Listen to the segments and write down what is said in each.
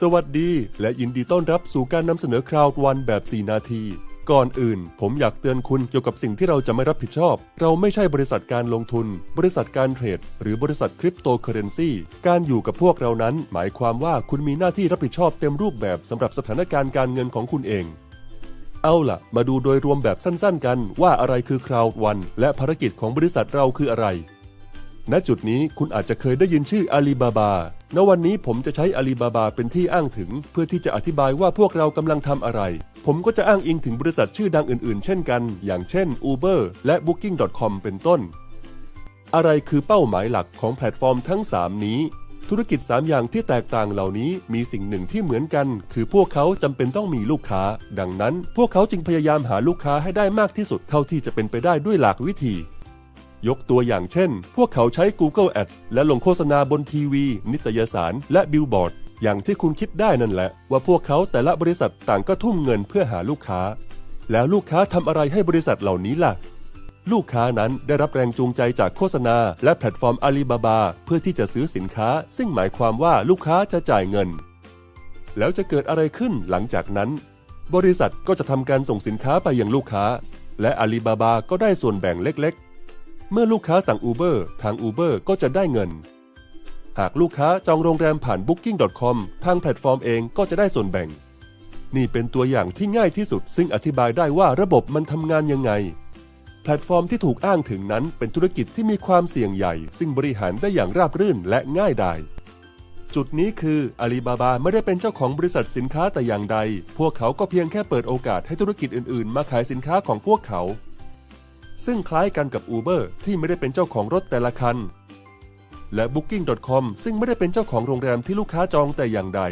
สวัสดีและยินดีต้อนรับสู่การนำเสนอคราวด์วันแบบ 4 นาที ก่อนอื่น ผมอยากเตือนคุณเกี่ยวกับสิ่งที่เราจะไม่รับผิดชอบ เราไม่ใช่บริษัทการลงทุน บริษัทการเทรด หรือบริษัทคริปโตเคอเรนซีการอยู่กับพวกเรานั้น หมายความว่าคุณมีหน้าที่รับผิดชอบเต็มรูปแบบสำหรับสถานการณ์การเงินของคุณเอง เอาล่ะ มาดูโดยรวมแบบสั้นๆ กันว่าอะไรคือ Crowd One และภารกิจของบริษัทเราคืออะไร ณจุดนี้คุณอาจจะเคยได้ยินชื่ออาลีบาบา ณ วันนี้ผมจะใช้อาลีบาบาเป็นที่อ้างถึง เพื่อที่จะอธิบายว่าพวกเรากำลังทำอะไร ผมก็จะอ้างอิงถึงบริษัทชื่อดังอื่นๆ เช่นกัน อย่างเช่น Uber และ Booking.com เป็นต้น อะไรคือเป้าหมายหลักของแพลตฟอร์มทั้ง 3 นี้ ธุรกิจ 3 อย่างที่แตกต่างเหล่านี้มีสิ่งหนึ่งที่เหมือนกัน คือพวกเขาจำเป็นต้องมีลูกค้า ดังนั้น พวกเขาจึงพยายามหาลูกค้าให้ได้มากที่สุดเท่าที่จะเป็นไปได้ด้วยหลากวิธี ยกตัวอย่างเช่น พวกเขาใช้ Google Ads และลงโฆษณาบนทีวี นิตยสาร และบิลบอร์ด อย่างที่คุณคิดได้นั่นแหละ ว่าพวกเขาแต่ละบริษัทต่างก็ทุ่มเงินเพื่อหาลูกค้า แล้วลูกค้าทำอะไรให้บริษัทเหล่านี้ล่ะ ลูกค้านั้นได้รับแรงจูงใจจากโฆษณา และแพลตฟอร์มอาลีบาบาเพื่อที่จะซื้อสินค้า ซึ่งหมายความว่าลูกค้าจะจ่ายเงิน แล้วจะเกิดอะไรขึ้นหลังจากนั้น บริษัทก็จะทำการส่งสินค้าไปยังลูกค้า และอาลีบาบาก็ได้ส่วนแบ่งเล็ก เมื่อลูกค้าสั่ง Uber ทาง Uber ก็จะได้เงิน หากลูกค้าจองโรงแรมผ่าน Booking.com ทางแพลตฟอร์มเองก็จะได้ส่วนแบ่ง นี่เป็นตัวอย่างที่ง่ายที่สุด ซึ่งอธิบายได้ว่าระบบมันทำงานยังไง แพลตฟอร์มที่ถูกอ้างถึงนั้นเป็นธุรกิจที่มีความเสี่ยงใหญ่ ซึ่งบริหารได้อย่างราบรื่นและง่ายดายจุดนี้คืออาลีบาบาไม่ได้เป็นเจ้าของบริษัทสินค้าแต่อย่างใด พวกเขาก็เพียงแค่เปิดโอกาสให้ธุรกิจอื่นๆ มาขายสินค้าของพวกเขา ซึ่งคล้ายกันกับ Uber ที่ไม่ได้เป็นเจ้าของรถแต่ละคัน และ Booking.com ซึ่งไม่ได้เป็นเจ้าของโรงแรมที่ลูกค้าจองแต่อย่างใด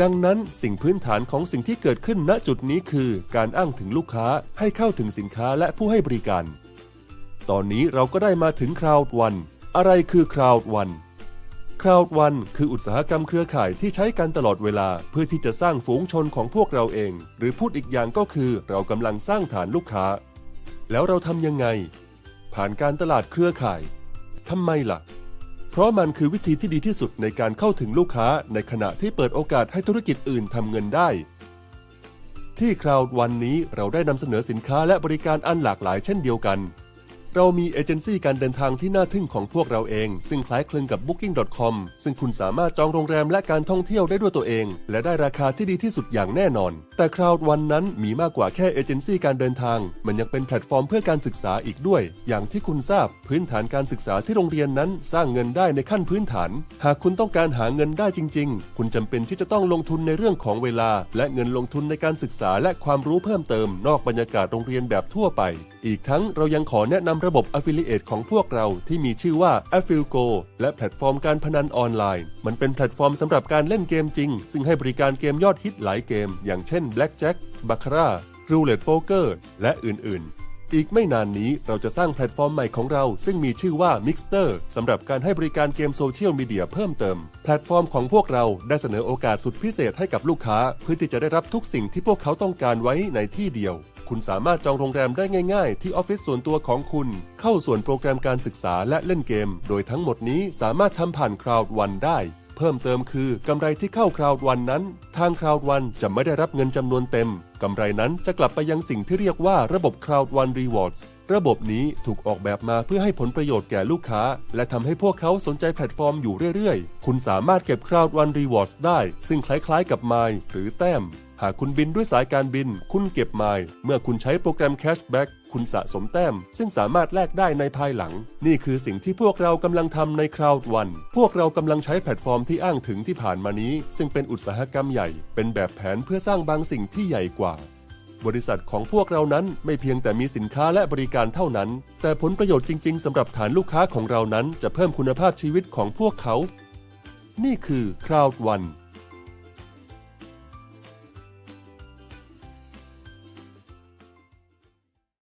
ดังนั้นสิ่งพื้นฐานของสิ่งที่เกิดขึ้นณจุดนี้คือ การอ้างถึงลูกค้าให้เข้าถึงสินค้าและผู้ให้บริการ ตอนนี้เราก็ได้มาถึง Crowd One อะไรคือ Crowd One Crowd One คืออุตสาหกรรมเครือข่ายที่ใช้กันตลอดเวลาเพื่อที่จะสร้างฝูงชนของพวกเราเอง หรือพูดอีกอย่างก็คือเรากำลังสร้างฐานลูกค้า แล้วเราทำยังไง ผ่านการตลาดเครือข่ายทำไมล่ะ เพราะมันคือวิธีที่ดีที่สุดในการเข้าถึงลูกค้าในขณะที่เปิดโอกาสให้ธุรกิจอื่นทำเงินได้ ที่คราววันนี้เราได้นำเสนอสินค้าและบริการอันหลากหลายเช่นเดียวกัน เรามีเอเจนซี่การเดินทางที่น่าทึ่งของพวกเราเอง ซึ่งคล้ายคลึงกับ Booking.com ซึ่งคุณสามารถจองโรงแรมและการท่องเที่ยวได้ด้วยตัวเอง และได้ราคาที่ดีที่สุดอย่างแน่นอน แต่คราวด์วันนั้นมีมากกว่าแค่เอเจนซี่การเดินทาง มันยังเป็นแพลตฟอร์มเพื่อการศึกษาอีกด้วย อย่างที่คุณทราบ พื้นฐานการศึกษาที่โรงเรียนนั้นสร้างเงินได้ในขั้นพื้นฐาน หากคุณต้องการหาเงินได้จริง ๆ คุณจำเป็นที่จะต้องลงทุนในเรื่องของเวลา และเงินลงทุนในการศึกษาและความรู้เพิ่มเติม นอกบรรยากาศโรงเรียนแบบทั่วไป อีกทั้งเรายังขอแนะนำระบบ Affiliate ของพวกเราที่มีชื่อว่า Affilgo และแพลตฟอร์มการพนันออนไลน์ มันเป็นแพลตฟอร์มสำหรับการเล่นเกมจริง ซึ่งให้บริการเกมยอดฮิตหลายเกม อย่างเช่น Blackjack Baccarat Roulette Poker และอื่น ๆ อีกไม่นานนี้เราจะสร้างแพลตฟอร์มใหม่ของเรา ซึ่งมีชื่อว่า Mixter สำหรับการให้บริการเกมโซเชียลมีเดียเพิ่มเติม แพลตฟอร์มของพวกเราได้เสนอโอกาสสุดพิเศษให้กับลูกค้า เพื่อที่จะได้รับทุกสิ่งที่พวกเขาต้องการไว้ในที่เดียวคุณสามารถจองโรงแรมได้ง่าย ๆ ที่ออฟฟิศส่วนตัวของคุณ เข้าส่วนโปรแกรมการศึกษาและเล่นเกม โดยทั้งหมดนี้สามารถทำผ่าน Crowd One ได้ เพิ่มเติมคือกำไรที่เข้าคราวด์วันั้น ทางคราวดวันจะไม่ได้รับเงินจำนวนเต็มกำไรนั้นจะกลับไปยังสิ่งที่เรียกว่าระบบ Crowd One Rewards ระบบนี้ถูกออกแบบมาเพื่อให้ผลประโยชน์แก่ลูกค้า และทำให้พวกเขาสนใจแพลตฟอร์มอยู่เรื่อยๆ คุณสามารถเก็บ Crowd One Rewards ได้ ซึ่งคล้ายๆกับ Mile หรือแต้ม หากคุณบินด้วยสายการบิน คุณเก็บไมล์เมื่อคุณใช้โปรแกรม Cashback คุณสะสมแต้ม ซึ่งสามารถแลกได้ในภายหลัง นี่คือสิ่งที่พวกเรากำลังทำใน Crowd One พวกเรากำลังใช้แพลตฟอร์มที่อ้างถึงที่ผ่านมานี้ ซึ่งเป็นอุตสาหกรรมใหญ่ เป็นแบบแผนเพื่อสร้างบางสิ่งที่ใหญ่กว่าบริษัทของพวกเรานั้นไม่เพียงแต่มีสินค้าและบริการเท่านั้น แต่ผลประโยชน์จริง ๆสำหรับฐานลูกค้าของเรานั้นจะเพิ่มคุณภาพชีวิตของพวกเขา นี่คือ Crowd One